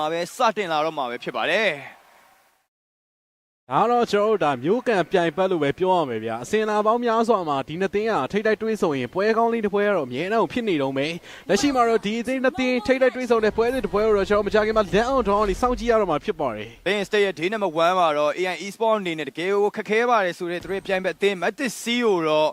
မှာပဲစတင်လာတော့မှာပဲဖြစ်ပါတယ်ဒါတော့ကျွန်တော်တို့ဒါမျိုးကန်ပြိုင်ပတ်လို့ပဲပြောရမယ်ဗျာအစင်လာပေါင်းများစွာမှာဒီနှစ်သင်းကထိတ်တိုက်တွေးဆိုရင်ပွဲကောင်းလေးတစ်ပွဲကတော့အမြဲတမ်းဖြစ်နေတော့မယ်လက်ရှိမှာတော့ဒီအသင်းနှစ်သင်းထိတ်တိုက်တွေးဆိုတဲ့ပွဲစဉ်တစ်ပွဲကိုတော့ကျွန်တော်မကြခင်မှာလက်အောင်ထောင်းနေစောင့်ကြည့်ရတော့မှာဖြစ်ပါတယ်။ Playing State ရဲ့ day number 1မှာတော့ AI Esport အနေနဲ့တကယ်ကိုခက်ခဲပါတယ်ဆိုတဲ့သူတို့ပြိုင်ဘက်အသင်း Matic C ကိုတော့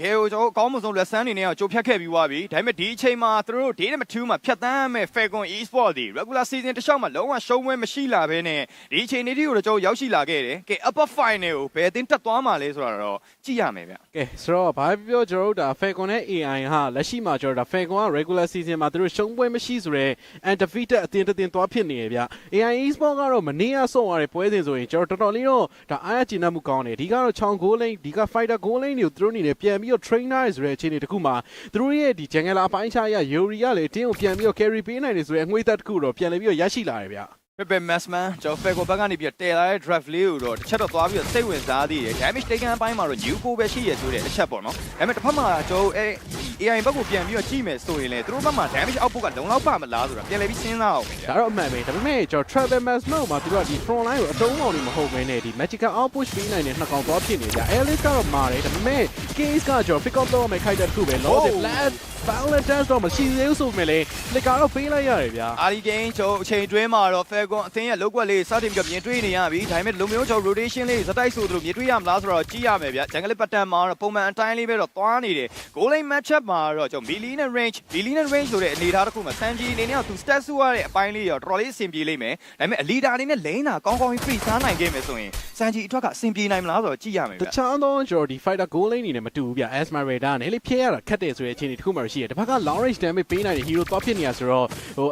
တကယ်ကိုကျွန်တော်အကောင်းမဆုံးလက်ဆန်းအနေနဲ့ကြိုဖြတ်ခဲ့ပြီးသွားပြီ။ဒါပေမဲ့ဒီအချိန်မှာသူတို့ day number 2မှာဖြတ်တန်းမဲ့ Falcon Esport ဒီ regular season တစ်လျှောက်မှာလုံးဝရှုံးပွဲမရှိလာဘဲနဲ့ဒီအချိန်လေးတွေကိုတော့ကျွန်တော်ရောက်ရှိလာခဲ့တယ်။ကဲ upper final ကိုဘယ်အသင်းတက်သွားမှာလဲဆိုတာတော့ကြည့်ရမယ်ဗျကဲဆိုတော့ဘာပြောကျွန်တော်တို့ဒါ Falcon နဲ့ AI ဟာလက်ရှိမှာကျွန်တော်ဒါ Falcon က regular season မှာသူတို့ရှုံးပွဲမရှိဆိုတော့ undefeated အသင်းတစ်သင်းသွားဖြစ်နေရဗျ AI Esport ကတော့မနေ့ကဆုံးသွားတဲ့ပွဲစဉ်ဆိုရင်ကျွန်တော်တော်တော်လေးတော့ဒါအားရကျဉ်နှံ့မှုကောင်းတယ်ဒီကတော့ချောင်း goal lane ဒီက fighter goal lane တွေကိုသူတို့အနေနဲ့ပြန်ပြီးတော့ trainer ရဆိုတဲ့အခြေအနေတစ်ခုမှာသူတို့ရဲ့ဒီ jungle အပိုင်းခြားရ Yuri ကလည်းအတင်းကိုပြန်ပြီးတော့ carry ပေးနိုင်တယ်ဆိုတဲ့အငွေသက်တစ်ခုတော့ပြန်လည်ပြီးတော့ရရှိလာတယ်ဗျ။ ပေပေ Massman ကျွန်တော် Falcon ဘက်ကနေပြီးတော့တည်လာတဲ့ draft လေးကိုတော့တစ်ချက်တော့သွားပြီးတော့စိတ်ဝင်စားသေးတယ်။ damage taken အပိုင်းမှာတော့ new ကိုပဲရှိရဆိုတဲ့အချက်ပေါ့နော်။ဒါပေမဲ့တစ်ဖက်မှာကျွန်တော်အဲ AI ဘက်ကိုပြန်ပြီးတော့ကြည့်မယ်ဆိုရင်လေသူတို့ဘက်မှာ damage output ကလုံလောက်ပါမလားဆိုတာပြန်လည်ပြီးစဉ်းစားအောင်ဗျာဒါတော့အမှန်ပဲဒါပေမဲ့ကျွန်တော် travel mass mode မှာသူတို့ကဒီ front line ကိုအတုံးအောင်နေမဟုတ်ဘဲနဲ့ဒီ magical outpush ပေးနိုင်တဲ့နှစ်ကောင်သွားဖြစ်နေကြ Alice ကတော့မာတယ်ဒါပေမဲ့ case ကကျွန်တော် pick up တော့မယ်ခိုက်တဲ့တစ်ခုပဲ lost Oh. flat balance dance တော့မရှိသေးဘူးဆိုပေမဲ့လေ flicker တော့ပေးလိုက်ရတယ်ဗျာအာဒီဂိမ်းကျွန်တော်အချိန်တွင်းမှာတော့ Falcon အသင်းရဲ့လောက်ကွက်လေးစတင်ပြီးတော့မြင်တွေ့နေရပြီဒါပေမဲ့လုံမျိုးကျွန်တော် rotation လေးဇက်တိုက်ဆိုသလိုမြင်တွေ့ရမလားဆိုတော့ကြည့်ရမယ်ဗျာ jungle pattern မှာတော့ပုံမှန်အတိုင်းလေးပဲတော့သွားနေတယ် goal line matchup မှာတော့ကျွန်တော် melee နဲ့ range melee နဲ့ range ဆိုတဲ့အနေအထားတစ်ခုမှာ Sanji အနေနဲ့ကသူ stat စုရတဲ့အပိုင်းလေးရောတော်တော်လေးအဆင်ပြေလိမ့်မယ်ဒါပေမဲ့ leader အနေနဲ့ lane တာကောင်းကောင်းကြီး free စားနိုင်ခဲ့မယ်ဆိုရင် Sanji အထွတ်ကအဆင်ပြေနိုင်မလားဆိုတော့ကြည့်ရမယ်တဗျာခြားသောကျွန်တော်ဒီ fighter goal lane နေနဲ့မတူဘူးဗျ Esmeralda နဲ့လေဖြဲရတာခက်တယ်ဆိုတဲ့အခြေအနေတစ်ခုမှရှိတယ်တစ်ဖက်က long range damage ပေးနိုင်တဲ့ hero သွားဖြစ်နေရဆိုတော့ဟို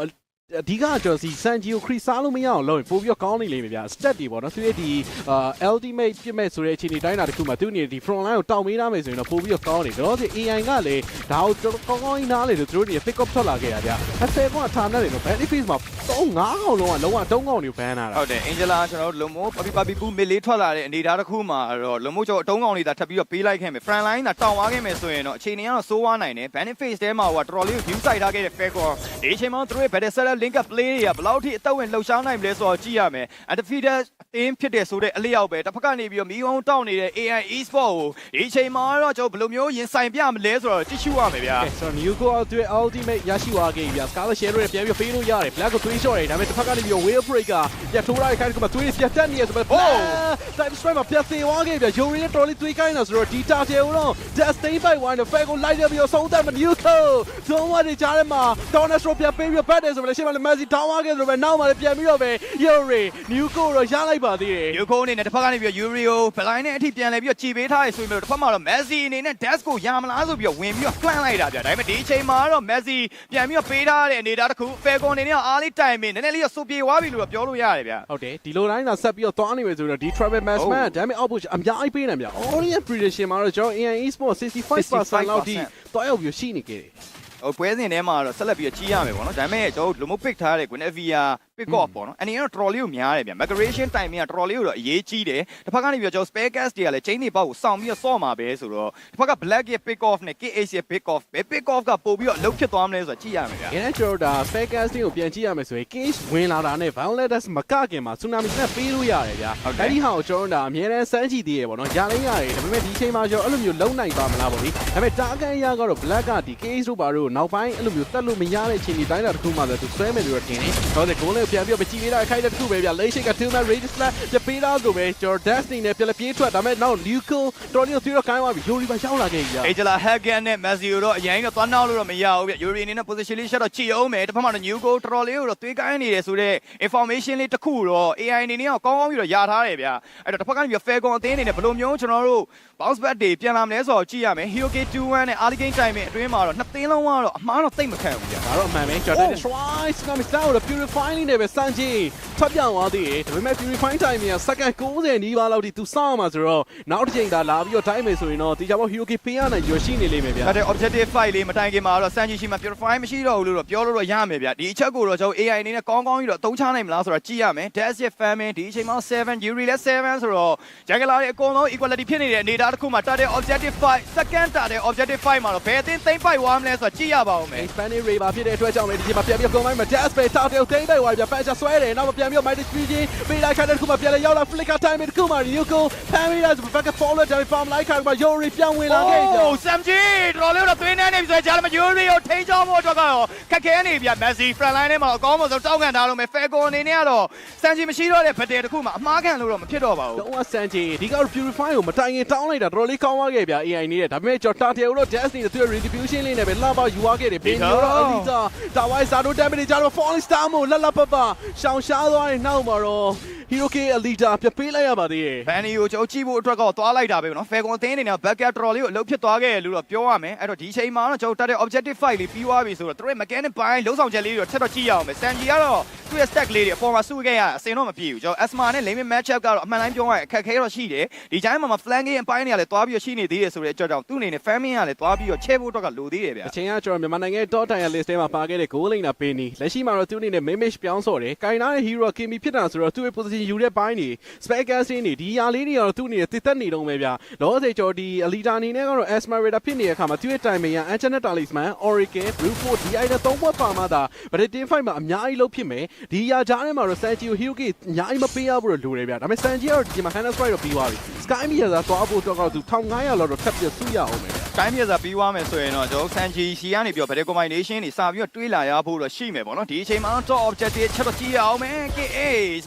အဓိကကျွန်တော်စီ Sanji ကို crease စားလို့မရအောင်လုပ်ရင်ပို့ပြီးတော့ကောင်းနေလိမ့်မယ်ဗျ stat တွေပေါ့နော်သူရဲ့ဒီအာ ultimate ပြစ်မဲ့ဆိုတဲ့အခြေအနေတိုင်းတာတစ်ခုမှသူအနေနဲ့ဒီ front line ကိုတောင်းပေးထားမယ်ဆိုရင်တော့ပို့ပြီးတော့ကောင်းနေတော့ဒီ AI ကလည်းဒါကိုတော်တော်ကောင်းကောင်းကြီးနားလေလို့သူတို့တွေ pick up ထွက်လာခဲ့တာဗျအဆယ်ကထားနေတယ်နော် benefits မှာ3 5ကောင်လုံးကလုံးဝ3ကောင်တွေ ban လာတာဟုတ်တယ် Angela ကျွန်တော်တို့လုံမိုးပပီပပီပူမစ်လေးထွက်လာတဲ့အနေအထားတစ်ခုမှာတော့လုံမိုးကျော်အတုံးကောင်လေးသာထပ်ပြီးတော့ပေးလိုက်ခဲ့မယ် front line သာတောင်းသွားခဲ့မယ်ဆိုရင်တော့အခြေအနေကတော့စိုးဝါးနိုင်တယ် benefits တဲမှာဟိုကတော်တော်လေး view side ထားခဲ့တဲ့ Falcon ဒီအချိန်မှာသူတို့ရဲ့ battle setup link up play တွေကဘယ်လောက်ထိအသက်ဝင်လှုပ်ရှားနိုင်မလဲဆိုတော့ကြည့်ရမယ် undefeated အသင်းဖြစ်တဲ့ဆိုတဲ့အလျောက်ပဲတစ်ဖက်ကနေပြီးတော့မီးအောင်တောင်းနေတဲ့ AI Esport ကိုဒီအချိန်မှာတော့ကျွန်တော်ဘယ်လိုမျိုးရင်ဆိုင်ပြမလဲဆိုတော့ကြည့်ရှုရမယ်ဗျာကဲဆိုတော့ New Go အတွက် ultimate ရရှိသွားခဲ့ပြီဗျာ Scarlet Shadow တွေပြန်ပြီးပေးလို့ရတယ် Black ကိုသွေးလျှော့တယ်ဒါပေမဲ့တစ်ဖက်ကနေပြီး Wave Breaker ပြတ်ထိုးလိုက်ခိုင်းကမှသွေးပြတ်တက်နေရဆိုပေမဲ့ Oh! Time Strike မှာပြတ်သေးသွားခဲ့ဗျာ Yuri နဲ့တော်လေးသွေးကိုင်းတာဆိုတော့ဒီ Target ကိုတော့ Just Stay by One နဲ့ Fair ကိုလိုက်ရပြီးတော့ဆုံးသက်မ New Go ဇုံးဝတွေကြားထဲမှာ Donald Stroh ပြတ်ပေးပြီးတော့ Bat တယ်ဆိုပေမဲ့ရှေ့မှာလည်း Messi တောင်းသွားခဲ့ဆိုပေမဲ့နောက်မှာလည်းပြန်ပြီးတော့ပဲ Yuri New Go တော့ရလိုက်ပါသေးတယ်ယူကိုအနေနဲ့တစ်ဖက်ကနေပြီးတော့ Urio ဘလိုင်းနဲ့အထိပြန်လဲပြီးတော့ခြေပေးထားရဆိုရင်တော့တစ်ဖက်မှာတော့ Messi အနေနဲ့ Dash ကိုရမလားဆိုပြီးတော့ဝင်ပြီးတော့ plan လိုက်တာဗျာဒါပေမဲ့ဒီအချိန်မှာတော့ Messi ပြန်ပြီးတော့ပေးထားတဲ့အနေအထားတစ်ခု Falcon အနေနဲ့အားလေးတိုင်မင်းနည်းနည်းလေးတော့စုပြေသွားပြီလို့တော့ပြောလို့ရတယ်ဗျာဟုတ်တယ်ဒီလိုတိုင်းသာဆက်ပြီးတော့သွားနေမယ်ဆိုတော့ဒီ Travel Massman damage output အများကြီးပေးနေဗျာ Audience prediction မှာတော့ကျွန်တော် AI Esports 65%လောက်ထိတွားရောက်ပြီးရှိနေခဲ့တယ် ဟိုပွဲစဉ်ထဲမှာတော့ဆက်လက်ပြီးတော့ကြီးရမယ်ပေါ့နော်ဒါပေမဲ့ကျွန်တော်တို့ Lomo pick ထားတဲ့ Guinevere pick off ပေါ့နော်အနေနဲ့တော့တော်တော်လေးကိုများတယ်ဗျာ migration timing ကတော်တော်လေးကိုတော့အရေးကြီးတယ်တစ်ဖက်ကနေပြီးတော့ကျွန်တော် spare cast တွေကလည်း chain တွေပေါက်ကိုစောင့်ပြီးတော့စော့မှာပဲဆိုတော့တစ်ဖက်က black ရဲ့ pick off နဲ့ KH ရဲ့ pick off ဘယ် pick off ကပို့ပြီးတော့အလုပ်ဖြစ်သွားမလဲဆိုတာကြည့်ရမယ်ဗျာ။အဲကျွန်တော်ဒါ spare casting ကိုပြန်ကြည့်ရမယ်ဆိုရင် case ဝင်လာတာနဲ့ violators မကခင်မှာ tsunami နဲ့ပေးလို့ရတယ်ဗျာဟုတ်။ကဲ့အဲဒီဟာကိုကျွန်တော်တို့ဒါအများနဲ့စမ်းကြည့်သေးရပေါ့နော်။ရလိမ့်ရတယ်ဒါပေမဲ့ဒီချိန်မှာကျွန်တော်အဲ့လိုမျိုးလုံနိုင်ပါမလားပေါ့လေ။ဒါပေမဲ့တာကန်ရကတော့ black ကဒီ case တို့ဘာတို့နောက်ပိုင်းအဲ့လိုမျိုးတက်လို့မရတဲ့အချိန်ဒီတိုင်းတာတစ်ခုမှဆိုသူဆွဲမယ်လို့တော့ထင်တယ်။ဟောတဲ့ goal လေးပြန်ပြီးတော့ကြည့်ပေးတာခိုက်တဲ့တစ်ခုပဲဗျာ။ late shake က two man radius flat ပြပေးတာဆိုပဲကျွန်တော် destiny နဲ့ပြလက်ပြေးထွက်ဒါပေမဲ့နောက် Luco တော်တော်သေးတော့ခိုင်းသွားပြီ Yuri ပါရောက်လာခဲ့ပြီဗျာ။ Angela Hagan နဲ့ Messi ကိုတော့အရင်ကသွားနောက်လို့တော့မရဘူးဗျ။ Yuri အနေနဲ့ position လေး shot တော့ကြည့်အောင်မယ်။တစ်ဖက်မှာတော့ New Goal တော်တော်လေးကိုတော့သွေးကိုင်းနေတယ်ဆိုတော့ information လေးတစ်ခုတော့ AI အနေနဲ့ကကောင်းကောင်းပြီးတော့ရထားတယ်ဗျ။အဲ့တော့တစ်ဖက်ကနေပြီး Falcon အသင်းအနေနဲ့ဘယ်လိုမျိုးကျွန်တော်တို့ bounce back တွေပြန်လာမလဲဆိုတော့ကြည့်ရမယ်။ Hero K21 နဲ့ Early Game Timing အတွင်းမှာတော့နှစ်သင်းလုံးကတော့အမှားတော့သိမ့်မခံဘူးဗျ။ဒါတော့အမှန်ပဲကျွန်တော် try tsunami style ကို purifying နေပဲစမ်းကြည့် ထွက်ပြောင်းသွားသေးတယ်ဒါပေမဲ့ purify time က second 90နီးပါးလောက်ထိသူစောင့်မှာဆိုတော့နောက်တစ်ချိန်သာလာပြီးတော့ time မယ်ဆိုရင်တော့ဒီကြောင် Hiroki ပေးရနိုင်ရရှိနေလိမ့်မယ်ဗျာဒါတဲ့ objective fight လေးမတိုင်ခင်မှာတော့ Sanji ရှိမှ purify မရှိတော့ဘူးလို့တော့ပြောလို့တော့ရမယ်ဗျဒီအချက်ကိုတော့ကျွန်တော် AI အနေနဲ့ကောင်းကောင်းကြီးတော့အသုံးချနိုင်မလားဆိုတော့ကြည့်ရမယ် dash ရဲ့ famine ဒီအချိန်မှာ7 Yuri လည်း7ဆိုတော့ Jagala ရဲ့အကုန်လုံး equality ဖြစ်နေတဲ့အနေအထားတစ်ခုမှာတာတဲ့ objective fight second တာတဲ့ objective fight မှာတော့ဘယ်အသင်းသိမ့်ပိုက်သွားမလဲဆိုတော့ကြည့်ရပါဦးမယ် Expanding Ray ပါဖြစ်တဲ့အတွက်ကြောင့်လေဒီချိန်မှာပြန်ပြီးတော့ combine မှာ Dash Bay တောက်တဲ့သိမ့်ပိုက်သွားပြီပြန်ချဆွဲတယ်နောက်ပြန်ပြီးတော့ Mighty Speed ပေးလိုက်ခိုင်းတဲ့ခုမှပြန်လဲရောက်လာ Flicker Time တခုမှ Ryuko Pamela back forward တယ် farm လိုက်ခိုင်းမှာ Yuri ပြန်ဝင်လာခဲ့ကြโอ้ Samji တော်လေးတော့သွေးနှမ်းနေပြီဆိုရင်ဂျာလမ Yuri ကိုထိန်းချောင်းဖို့အတွက်ကတော့ခက်ခဲနေပြီ Messi front line ထဲမှာအကောင်းဆုံးတောက်ခံထားလို့မယ် Falcon အနေနဲ့ကတော့ Sanji မရှိတော့တဲ့ဗတယ်တစ်ခုမှအမှားခံလို့တော့မဖြစ်တော့ပါဘူးတော့ဆန်ချီဒီက Purify ကိုမတိုင်ရင်တောင်းလိုက်တာတော်တော်လေးကောင်းသွားခဲ့ဗျာ AI နေတဲ့ဒါပေမဲ့ကျော်တာတယ်ကိုတော့ Dash နေတဲ့သူ့ retribution လေးနဲ့ပဲလှပယူသွားခဲ့တယ်ဘင်းရောတော့အလီတာတာဝိုင်းစာတို့ damage ကြတော့ falling star မို့လလပပရှောင်ရှားသွားတဲ့နော က်မှာတော့ Hiroki Alita ပြပေးလိုက်ရပါသေးတယ်ဘန်နီကိုကျွန်တော်ကြည့်ဖို့အတွက်ကတော့သွားလိုက်တာပဲနော် Falcon အသင်းအနေနဲ့ backup တော်တော်လေးကိုအလုပ်ဖြစ်သွားခဲ့တယ်လို့တော့ပြောရမယ်အဲ့တော့ဒီချိန်မှာတော့ကျွန်တော်တက်တဲ့ objective fight လေးပြီးသွားပြီဆိုတော့သူတို့ရဲ့ mechanic ပိုင်းလုံးဆောင်ချက်လေးတွေတော့ထပ်တော့ကြည့်ရအောင်မယ် Sanji ကတော့သူ့ရဲ့ stack လေးတွေအပေါ်မှာစုခဲ့ရအစင်တော့မပြေဘူးကျွန်တော် Asma နဲ့ Limit matchup ကတော့အမှန်တိုင်းပြောရရင်အခက်ခဲတော့ရှိတယ်ဒီချိန်မှာမှာ flank ရဲ့အပိုင်းတွေကလည်းသွားပြီးတော့ရှိနေသေးတယ်ဆိုတဲ့အကြောင်းကြောင့်သူ့အနေနဲ့ famine ကလည်းသွားပြီးတော့ချဲဖို့အတွက်ကလိုသေးတယ်ဗျာအချိန်ကကျွန်တော်မြန်မာနိုင်ငံ top tier list ထဲမှာပါခဲ့တဲ့ goal line နာပေးနီလက်ရှိမှာတော့သူအနေနဲ့ mimic ပြောင်းစော်တယ်။ကင်နာတဲ့ hero Kimi ဖြစ်တာဆိုတော့သူ့ရဲ့ position ယူတဲ့ဘိုင်းနေ spec casting နေဒီຢာလေးတွေကတော့သူ့အနေနဲ့တည်သက်နေတော့မယ်ဗျာ။လောဆယ်ကျော်ဒီ Alita အနေနဲ့ကတော့ Esmeralda ဖြစ်နေတဲ့အခါမှာသူ့ရဲ့ timing က Ancient Talisman, Oracle, Brute ဒီ item သုံးဘွက်ပါမှသာ Breton fight မှာအများကြီးလုပ်ဖြစ်မယ်။ဒီຢာကြားထဲမှာတော့ Sanji ကို Hiroki အများကြီးမပေးရဘူးလို့လိုတယ်ဗျာ။ဒါပေမဲ့ Sanji ကတော့ဒီမှာ Hannah Strike တော့ပြီးသွားပြီ။ Sky Mia သာသွားဖို့တော့သူ1500လောက်တော့ထပ်ပြီးစုရအောင်မယ်ဗျာ တိုင်းမြေစာပြီးသွားမယ်ဆိုရင်တော့ကျွန်တော် Sanji စီကနေပြီးတော့ဗတဲ့ combination တွေစာပြီးတော့တွေးလာရဖို့တော့ရှိမယ်ပေါ့နော်ဒီအချိန်မှာတော့ top objective ချက်တော့ကြည့်ရအောင်မယ် KA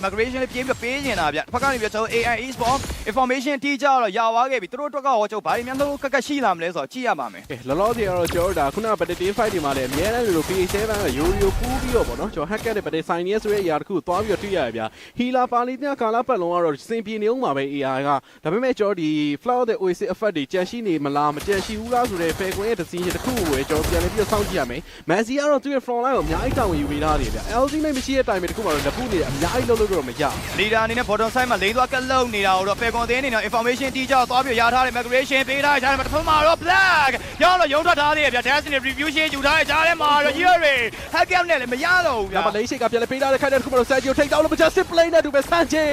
migration လေးပြေးပြီးပေးနေတာဗျတစ်ဖက်ကနေပြီးတော့ကျွန်တော် AI esport information တိကျတော့ရသွားခဲ့ပြီသူတို့အတွက်ကရောကျွန်တော်ဘာတွေများလို့ကက်ကက်ရှိလာမလဲဆိုတော့ကြည့်ရပါမယ်ကဲလောလောဆယ်ကတော့ကျွန်တော်တို့ဒါခုနက Battle fight ဒီမှာလည်းအများနဲ့လို PA7 ကရိုးရိုးပူးပြီးတော့ဗောနော်ကျွန်တော် hack တဲ့ Battle sign ရဲ့ဆိုတဲ့အရာတစ်ခုကိုသွားပြီးတော့တွေ့ရရဗျာ Healer ပါလီပြကာလာပတ်လုံးကတော့စင်ပြေနေအောင်ပါပဲ AI ကဒါပေမဲ့ကျွန်တော်ဒီ Flower တဲ့ Oasis effect တွေကြန့်ရှိနေမလားမကြန့်ရှိဘူးလားဆိုတဲ့ Falcon ရဲ့ decision တစ်ခုကိုပဲကျွန်တော်ပြန်လည်ပြီးတော့စောင့်ကြည့်ရမယ် Messi ကတော့သူ့ရဲ့ front line ကိုအများကြီးတောင်းယူပေးထားတယ်ဗျာ ultimate မရှိတဲ့ time တစ်ခုမှာတော့လက်ပူနေအများကြီးလုံးလို့တော့မရဘူးလီဒါအနေနဲ့ bottom side မှာလိန်သွားကက်လုံးနေတာကိုတော့ Falcon အသင်းအနေနဲ့ information တိကျတော့သွားပြီးရထားတယ် migration ပေးထားတဲ့ဂျားထဲမှာတစ်ဖက်မှာတော့ black ရောင်းတော့ရုံထွက်ထားသေးတယ်ဗျ Destiny review ရှင်းယူထားတဲ့ဂျားထဲမှာတော့ Yuri hack up နဲ့လည်းမရတော့ဘူးဗျဒါမှလိမ့်ရှိကပြန်လဲပေးထားတဲ့ခိုင်တဲ့တစ်ခုမှာတော့ Sergio ထိတ်တောင်းလို့မချစ် play နဲ့တူပဲ Sanchez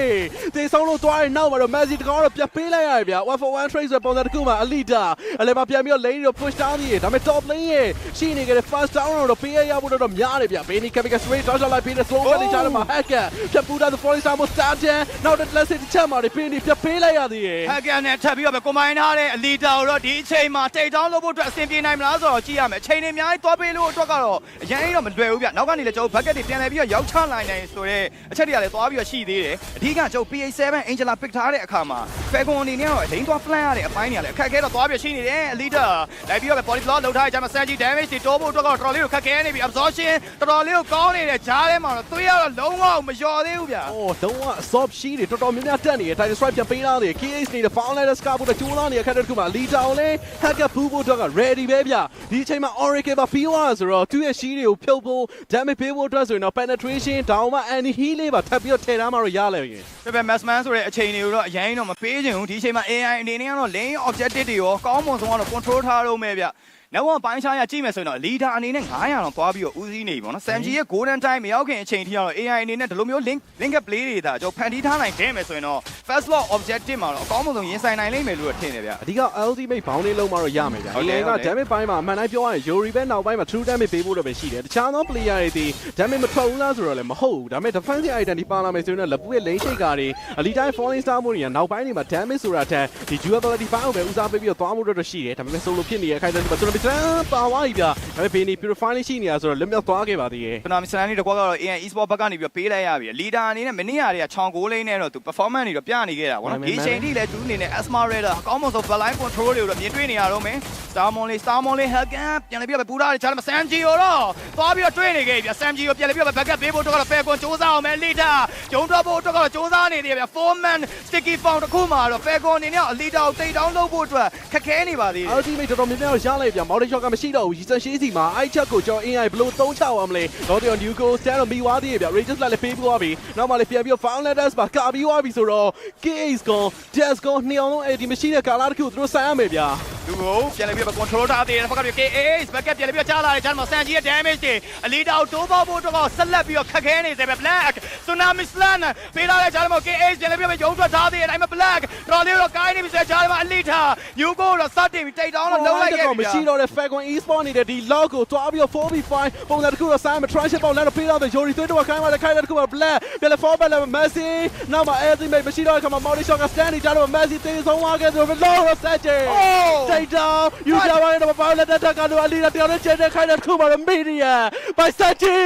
တေဆုံးလို့သွားရင်နောက်မှာတော့ Messi တကောင်တော့ပြန်ပေးလိုက်ရတယ်ဗျာ1 for 1 trade ဆိုတဲ့ပုံစံတစ်ခုမှာ Alita အလဲမှာပြန်ပြီးတော့ lane တော့ push down နေတယ်ဒါပေမဲ့ top lane ရဲ့ရှိနေကြတဲ့ first down တော့ပေးရရဖို့တော့များတယ်ဗျာ Benny Capica straight တောက်ချလိုက်ပြီးတဲ့ slow ကနေချားတယ်မှာ hacker ဖြတ်ပူတာ the falling star မှာ start နောက်တဲ့ let's say တစ်ချက်မှာ Benny ဖြတ်ပေးလိုက်ရသေးတယ်ဟက်ကန်နဲ့ထပ်ပြီးတော့ပဲကွန်ဘိုင်းထားတဲ့အလီတာကိုတော့ဒီအချိန်မှာတိတ်တောင်းလုပ်ဖို့အတွက်အဆင်ပြေနိုင်မလားဆိုတော့ကြည့်ရမယ်အချိန်တွေအများကြီးသွားပေးလို့အတွက်ကတော့အရင်ကြီးတော့မလွယ်ဘူးဗျနောက်ကနေလည်းကျွန်တော်ဘက်ကက်တွေပြန်လဲပြီးတော့ရောက်ချနိုင်နိုင်ဆိုတော့အချက်တွေကလည်းသွားပြီးတော့ရှိသေးတယ်အဓိကကျွန်တော် PA7 Angela pick ထားတဲ့အခါမှာ Falcon အနေနဲ့တော့လိန်သွား flan ရတဲ့အပိုင်းတွေကလည်းအခက်အခဲတော့သွားပြီးရှိနေတယ်အလီတာလိုက်ပြီးတော့ပဲ body block လောက်ထားတဲ့ဂျာမ Sanji damage တွေတိုးဖို့အတွက်ကတော့တော်တော်လေးကိုခက်ခဲနေပြီ absorption တော်တော်လေးကိုကောင်းနေတဲ့ဂျားထဲမှာတော့သွေးရတော့လုံးဝမလျော်သေးဘူးဗျအော်တော့ absorb ရှိတယ်တော်တော်များများတက်နေတယ် Titan Strike ပြန်ပေးလာတယ် KH နေတဲ့ Found Letter Scar ဘုတ်ကျိုးလာနေတဲ့ခက်တဲ့တစ်ခုမှာ Lita ကိုလည်း Hacker ဖူးဖို့တော့က ready ပဲဗျဒီအချိန်မှာ Oracle ပါ feel ရဆိုတော့သူ့ရဲ့ shield တွေကိုဖြုတ်ဖို့ damage ပေးဖို့အတွက်ဆိုရင်တော့ penetration down မှာ anti heal လေးပါထပ်ပြီးတော့ထည့်ထားမှတော့ရလဲရင်ပြပြ Massman ဆိုတဲ့အချိန်တွေကိုတော့အရင်တော့မပေးချင်ဘူးဒီအချိန်မှာ AI အနေနဲ့ကတော့ lane objective တွေရောကောင်းမွန်ဆုံးကတော့ control ထားတော့မယ်ဗျ နောက် one ပိုင်းခြားရကြည့်မယ်ဆိုရင်တော့ leader အနေနဲ့900တော့သွားပြီးတော့ဦးစီးနေပြီပေါ့နော် Sanji ရဲ့ golden time မရောက်ခင်အချိန်ထိကတော့ AI အနေနဲ့ဒီလိုမျိုး link link up play တွေဒါကျွန်တော်ဖန်တီးထားနိုင်ခဲ့မယ်ဆိုရင်တော့ first law objective မှာတော့အကောင်းဆုံးရင်ဆိုင်နိုင်လိမ့်မယ်လို့ထင်တယ်ဗျအဓိက ultimate bound လေးလုံးမှတော့ရမယ်ဗျာဟုတ်တယ် AI ကဟုတ်တယ် damage ပိုင်းမှာအမှန်တိုင်းပြောရရင် Yuri ပဲနောက်ပိုင်းမှာ true damage ပေးဖို့တော့ပဲရှိတယ်တခြားသော player တွေဒီ damage မထွက်ဘူးလားဆိုတော့လည်းမဟုတ်ဘူးဒါပေမဲ့ defense item ဒီပါလာမယ်ဆိုရင်တော့လက်ပူရဲ့ lane shake ကာတွေ elite time falling star မို့တွေကနောက်ပိုင်းတွေမှာ damage ဆိုတာထက်ဒီ durability ပိုင်းကိုပဲဦးစားပေးပြီးတော့သွားမှုတော့ရှိတယ်ဒါပေမဲ့ solo ဖြစ်နေတဲ့အခိုင်အတန့်ဒီမှာ tournament ပါသွားပြီဗျာဒါပေမဲ့ Benny purify လေးရှိနေတာဆိုတော့လက်မြောက်သွားခဲ့ပါသေးတယ်ကျွန်တော်မစနန်နေတကွာကတော့ AI esport ဘက်ကနေပြီးတော့ပေးလိုက်ရပြီ leader အနေနဲ့မနေ့ကတည်းကချောင်း6လိမ့်နဲ့တော့သူ performance တွေတော့ပြနေခဲ့တာပေါ့နော်ဒီချိန်ထိလည်းသူအနေနဲ့ Asma Raider အကောင်းမဆုံး backline control တွေကိုတော့မြင်တွေ့နေရတော့မယ် Star Mon လေး Star Mon လေး Hagan ပြန်လည်းပြပဲပူထားတယ်ဂျာမ Sam G ကိုတော့သွားပြီးတော့တွင်းနေခဲ့ပြီဗျ Sam G ကိုပြန်လည်းပြပဲ backup ပေးဖို့တော့ကတော့ Fair ကွန်စူးစမ်းအောင်မယ် Lita ဂျုံတော့ဖို့တော့ကတော့စူးစမ်းနေတယ်ဗျ four man sticky found တစ်ခုမှာတော့ Fair ကွန်အနေနဲ့ Lita ကိုတိတ်တောင်းလုပ်ဖို့အတွက်ခက်ခဲနေပါသေးတယ် ultimate တော်တော်များများရလိုက်ပြန်မော်ဒယ်ရှော့ကမရှိတော့ဘူးရီဆန်ရှိစီမှာအဲ့ချက်ကိုကျွန်တော် AI ဘလို့သုံးချအောင်မလဲတော့တယ် new go stand တော့မိသွားသေးတယ်ဗျ rages လည်းပေးပြီးသွားပြီနောက်မှလည်းပြန်ပြီး found letters ပါကာပြီးသွားပြီဆိုတော့ case ကော jazz ကောနှစ်အောင်လုံးအဲ့ဒီမရှိတဲ့ကာလာတစ်ခုသူတို့ဆိုင်ရမယ်ဗျာလူကိုပြန်လည်းပြပဲ control ထားသေးတယ်ဖက်ကပြ KA backup ပြန်လည်းပြချလာတယ်ဂျာမ Sam G ရဲ့ damage တွေ Lita ကိုတိုးပေါဖို့တော့ကတော့ဆက်လက်ပြီးတော့ခက်ခဲနေသေးပဲ Black Tsunami Slam ပေးလာတဲ့ဂျာမ KA ပြန်လည်းပြပဲရုံးထွက်ထားသေးတယ်ဒါပေမဲ့ Black တော်လေးတော့ကိုင်းနေပြီဆိုဂျာမ Lita New Go တော့စတင်ပြီးတိတ်တောင်းတော့လုံးလိုက်ခဲ့ပြီမရှိတော့တဲ့ Falcon Esport နေတဲ့ဒီ log ကိုတွားပြီးတော့ 4v5 ပုံစံတစ်ခုတော့ဆိုင်မှာ transition ပေါက်လည်းတော့ပေးတော့တဲ့ Yori သွေးတော့ခိုင်းပါလေခိုင်းတဲ့တစ်ခုမှာ Black ပြန်လဲ forward လည်း Messi နောက်မှာ Ultimate မရှိတော့တဲ့ခါမှာ Mauri Shot က stand နေကြတော့ Messi တေးဆုံးသွားခဲ့ဆိုတော့ Low တော့ set ချေ Take down ယူကြပါရဲ့တော့ပါလက်တက်ကတော့အလီလာတယောက်နဲ့ကျတဲ့ခိုင်းတဲ့တစ်ခုမှာ Media by Sachi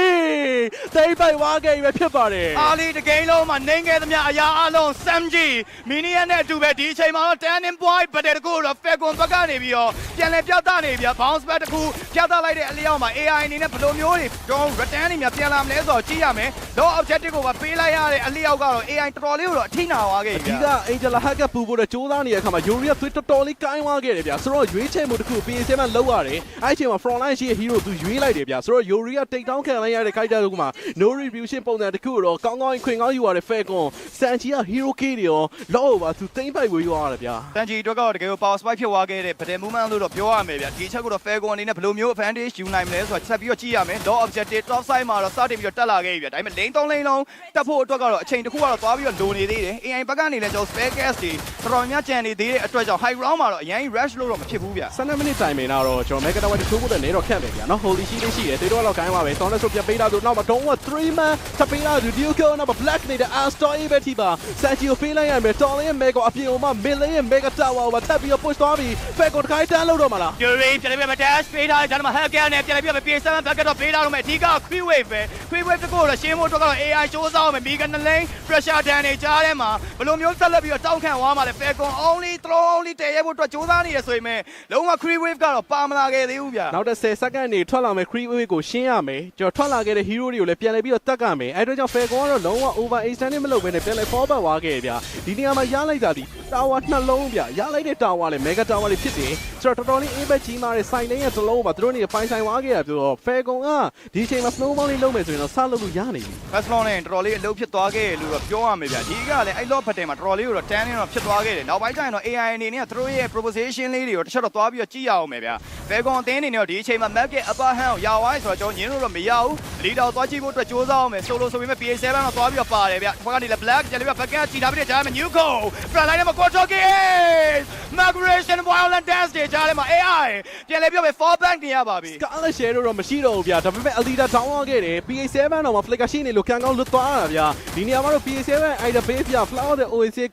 သိမ့်ပိုက်ဝါခဲ့ပြီဖြစ်ပါတယ်အားလီတကိန်းလုံးမှာနိုင်ခဲ့သမျှအရာအလုံး Samji မီနီယန်နဲ့အတူပဲဒီအချိန်မှာတော့ Turning Point ဘတ်တဲ့တကူတော့ Falcon ဘက်ကနေပြီးတော့ပြန်လဲပြောက်တာနေပြီ bounce back တကူဖြတ်သားလိုက်တဲ့အလျောက်မှာ AI အနေနဲ့ဘယ်လိုမျိုးတွေတော့ return တွေများပြန်လာမလဲဆိုတော့ကြည့်ရမယ် low objective ကိုပါပေးလိုက်ရတဲ့အလျောက်ကတော့ AI တော်တော်လေးကိုတော့အထိနာသွားခဲ့ပြီဒီက Angela Hacker ပူဖို့တဲ့ကြိုးစားနေတဲ့အခါမှာ Yuri ကသွေးတော်တော်လေးကိုင်းသွားခဲ့တယ်ဗျာဆိုတော့ရွေးချယ်မှုတစ်ခု PA7 မှာလောက်ရတယ်အဲ့အချိန်မှာ front line ရှိတဲ့ hero သူရွေးလိုက်တယ်ဗျာဆိုတော့ Yuri က take down ခံလိုက်ရတဲ့ character တို့ကမှာ no reviewtion ပုံစံတစ်ခုတော့ကောင်းကောင်းခွင်ကောင်းယူရတဲ့ Falcon Sanchi က hero K တွေရောလော့ပါသူတိမ့်ပိုက်ဝေးသွားတယ်ဗျာတန်ဂျီအတွက်ကတော့တကယ်ကို power spike ဖြစ်သွားခဲ့တဲ့ဗဒယ် movement လို့တော့ပြောရမယ်ဗျဒီချက်ကတော့ Falcon အနေနဲ့ဘယ်လိုမျိုး advantage ယူနိုင်မလဲဆိုတာဆက်ပြီးတော့ကြည့်ရမယ် low objective top side မှာတော့စတင်ပြီးတော့တက်လာခဲ့ပြီဗျဒါပေမဲ့ lane 3 lane လုံးတက်ဖို့အတွက်ကတော့အချိန်တစ်ခုကတော့သွားပြီးတော့လိုနေသေးတယ် AI ဘက်ကနေလည်းကျွန်တော် spare gas တွေတော်တော်များကြံနေသေးတဲ့အတွက်ကြောင့် high ground မှာတော့အရင် rush လို့တော့မဖြစ်ဘူးဗျ12မိနစ်တိုင်မင်တော့ကျွန်တော် Mega Tower ထိုးဖို့တဲ့နေတော့ခက်တယ်ဗျာနော် Holy Shield လေးရှိတယ်တေတော့လောက်ခိုင်းပါပဲ Thomas ဆိုပြန်ပေးတာဆိုနောက်မှာ Don't want 3 man ထပ်ပေးတာသူ Duke နောက်မှာ Black နေတဲ့ Astor ရေးပဲထိပါ Sanchi ကိုပေးလိုက်ရမယ် Torlin ရဲ့ Mega အပြင်အောင်မှာ Millen ရဲ့ Mega Tower ကိုထပ်ပြီးတော့ push သွားပြီး Falcon တစ်ခိုင်းတန်းလို့တော့မလား Yuri ပြန်လည်းပြ dash ပေးထားတယ်ဒါမှမဟုတ် hacker နဲ့ပြန်လည်းပြ PS7 ဘက်ကတော့ပေးထားတော့မယ်အဓိက quick wave ပဲ quick wave တကူတော့ရှင်းဖို့အတွက်ကတော့ AI စူးစမ်းအောင်မယ် Mega 2 lane pressure တန်နေကြားထဲမှာဘယ်လိုမျိုးဆက်လက်ပြီးတော့တောင်းခံသွားမှာလဲ Falcon only throw only တည်ရဲဖို့အတွက်စူးစမ်းနေရဆိုရင်မဲ့လုံးဝ quick wave ကတော့ပါမလာခဲ့သေးဘူးဗျနောက်တဲ့10စက္ကန့်နေထွက်လာမယ် Cree Wave ကိုရှင်းရမယ်ကျွန်တော်ထွက်လာခဲ့တဲ့ hero တွေကိုလည်းပြန်လည်ပြီးတော့တတ်ကမယ်အဲဒါကြောင့် Falcon ကတော့လုံးဝ over extending မလုပ်ဘဲနဲ့ပြန်လည် forward သွားခဲ့ဗျာဒီနေရာမှာရလိုက်တာဒီ tower နှလုံးဗျာရလိုက်တဲ့ tower လည်း mega tower လေးဖြစ်တယ်ဆိုတော့တော်တော်လေး aim ပဲကြီးမားတဲ့ side lane ရဲ့တစ်လုံးမှာသူတို့နေပိုင်ဆိုင်သွားခဲ့ရပြီးတော့ Falcon ကဒီအချိန်မှာ snowball လေးလုပ်မယ်ဆိုရင်တော့ဆလုပ်လို့ရနေပြီ Barcelona နဲ့တော်တော်လေးအလုပ်ဖြစ်သွားခဲ့တယ်လို့တော့ပြောရမယ်ဗျဒီကလည်းအဲ့ lot ဖတ်တယ်မှာတော်တော်လေးကိုတော့တန်းနေတော့ဖြစ်သွားခဲ့တယ်နောက်ပိုင်းကျရင်တော့ AI အနေနဲ့ကသူတို့ရဲ့ proposition လေးတွေကိုတစ်ချက်တော့သွားပြီးတော့ကြည့်ရအောင်မယ်ဗျ Falcon အသင်းအနေနဲ့တော့ဒီအချိန်မှာ map ရဲ့ upper hand ကိုရောက်သွားဆိုတော့ကျွန်တော်ညင်းလို့တော့မရဘူး leader ကိုသွားကြည့်ဖို့အတွက်စူးစမ်းအောင်မယ် solo ဆိုပေမဲ့ PA7 တော့သွားပြီးတော့ပါတယ်ဗျဒီဘက်ကနေလည်း black ကျန်လည်း back ကကြည့်ထားပြီးတဲ့ကြားမှာ new go front line မှာ control game migration violent dance တွေကြားထဲမှာ AI ပြန်လဲပြောပဲ fall back နေရပါပြီ Scarlet Share တော့မရှိတော့ဘူးဗျာဒါပေမဲ့ Alida down သွားခဲ့တယ် PA7 တော့မှာ flicker ရှိနေလို့ကန်ကောင်းလွတ်သွားတာဗျာဒီနေရာမှာတော့ PA7 Ida base ဗျာ flower တဲ့ Oasis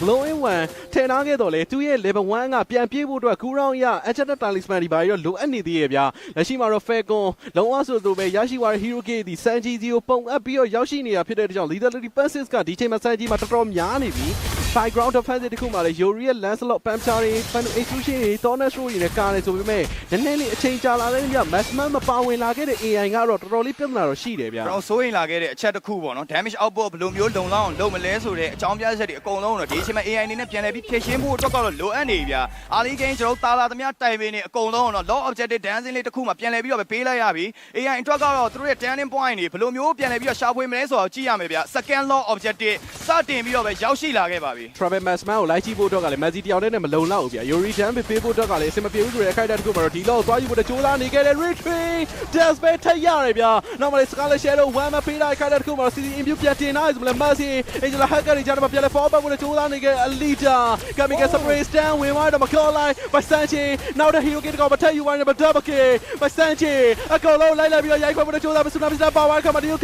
glowing one ထင်ထားခဲ့တော့လေသူ့ရဲ့ level 1ကပြန်ပြေးဖို့အတွက်ကူရောင်းရ Enchanted Talisman ဒီပါရီတော့လိုအပ်နေသေးရဲ့ဗျာလက်ရှိမှာတော့ Falcon လုံးဝဆိုသူပဲရရှိသွားတဲ့ Hero K ဒီ Sanji ကြီးကိုပုံအပ်ပြီးတော့ရောက်ရှိနေတာဖြစ်တဲ့အတွက်ကြောင့် Lethality Passes ကဒီချိန်မှာ Sanji မှာတော်တော်များနေပြီ side ground defense တခုမှလည်း Yuri ရဲ့ Lancelot Pamcha တွေ Fan Exclusion တွေ Tornado Show တွေနဲ့ကားနေဆိုပေမဲ့နည်းနည်းလေးအချိန်ကြာလာတဲ့ည maximum မပါဝင်လာခဲ့တဲ့ AI ကတော့တော်တော်လေးပြဿနာတော့ရှိတယ်ဗျာကျွန်တော်စိုးရင်လာခဲ့တဲ့အချက်တစ်ခုပေါ့နော် damage output ဘယ်လိုမျိုးလုံလောက်အောင်လုပ်မလဲဆိုတဲ့အကြောင်းပြချက်တွေအကုန်လုံးတော့ဒီအချိန်မှာ AI အနေနဲ့ပြန်လည်ပြီးဖြည့်ရှင်းဖို့အတွက်ကတော့လိုအပ်နေပြီဗျာ။ Ali Game ကျွန်တော်တာလာသမျှတိုင်ပင်နေအကုန်လုံးတော့ low objective dancing လေးတစ်ခုမှပြန်လည်ပြီးတော့ပဲပေးလိုက်ရပြီ။ AI အတွက်ကတော့သူတို့ရဲ့ turning point တွေဘယ်လိုမျိုးပြန်လည်ပြီးတော့ရှာဖွေမလဲဆိုတော့ကြည့်ရမယ်ဗျာ။ second low objective စတင်ပြီးတော့ပဲရောက်ရှိလာခဲ့ပါပြTravel Maxman ကိုလိုက်ကြည့်ဖို့အတွက်ကလည်း Messi တယောက်တည်းနဲ့မလုံလောက်ဘူးဗျာ Yuri Jam ပေးဖို့အတွက်ကလည်းအဆင်မပြေဘူးဆိုတဲ့အခိုက်အတန့်တစ်ခုမှာတော့ဒီလောက်သွားယူဖို့တကြိုးစားနေခဲ့တဲ့ Retreat Death Bay ထက်ရတယ်ဗျာနောက်မှလည်း Scarlet Shadow 1မပေးလိုက်ခိုက်တဲ့တစ်ခုမှာ CC Imbue ပြန်တင်နိုင်ဆိုလည်း Messi Angela Hacker တွေကြားထဲမှာပြန်လဲ forward ဖို့တကြိုးစားနေခဲ့ Alita Kamika Spray Stand ဝင်သွားတော့ McCall ဘတ်ဆန်ချီနောက်တဲ့ Hero Kid ကမထက်ယူဝိုင်းနဲ့ Double Kick ဘတ်ဆန်ချီအကောင်လုံးလိုက်လိုက်ပြီးတော့ရိုက်ခွဲဖို့တကြိုးစားပြီး Tsunami Star Power ကမှဒီကို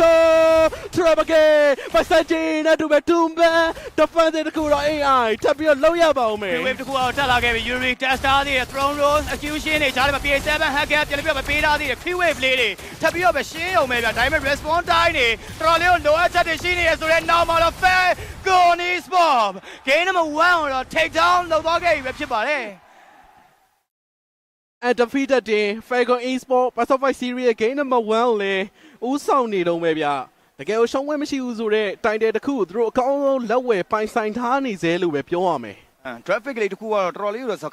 Triple Kick ဘတ်ဆန်ချီနဲ့တူပဲ Tumba Defense တခု တော့ AI ထပ်ပြီးတော့လုံးရပါဦးမယ်။ wave တစ်ခုအောင်တက်လာခဲ့ပြီ Yuri Tester တွေ Throne Roll Execution တွေကြားထဲမှာ PS7 hacker ပြန်လည်ပြီးတော့ပေးထားသေးတယ် free wave လေးတွေထပ်ပြီးတော့ပဲရှင်းအောင်ပဲဗျာဒါပေမဲ့ respawn time တွေတော်တော်လေးကိုလိုအပ်ချက်တွေရှိနေရဆိုတော့နောက်မှာတော့ fair Goni Spot game number 1ကိုတော့ take down လုပ်သွားခဲ့ပြီပဲဖြစ်ပါတယ်။ undefeated team Falcon Esport Best of 5 Series Game Number 1လေဦးဆောင်နေတော့ပဲဗျ တကယ်လို့ရှုံးဝဲမရှိဘူးဆိုတော့တိုင်တယ်တစ်ခုကိုသူတို့အကောင်းဆုံးလက်ဝယ်ပိုင်ဆိုင်ထားနေစေလို့ပဲပြောရမယ်အဲ traffic လေးတစ်ခုကတော့တော်တော်လေးတော့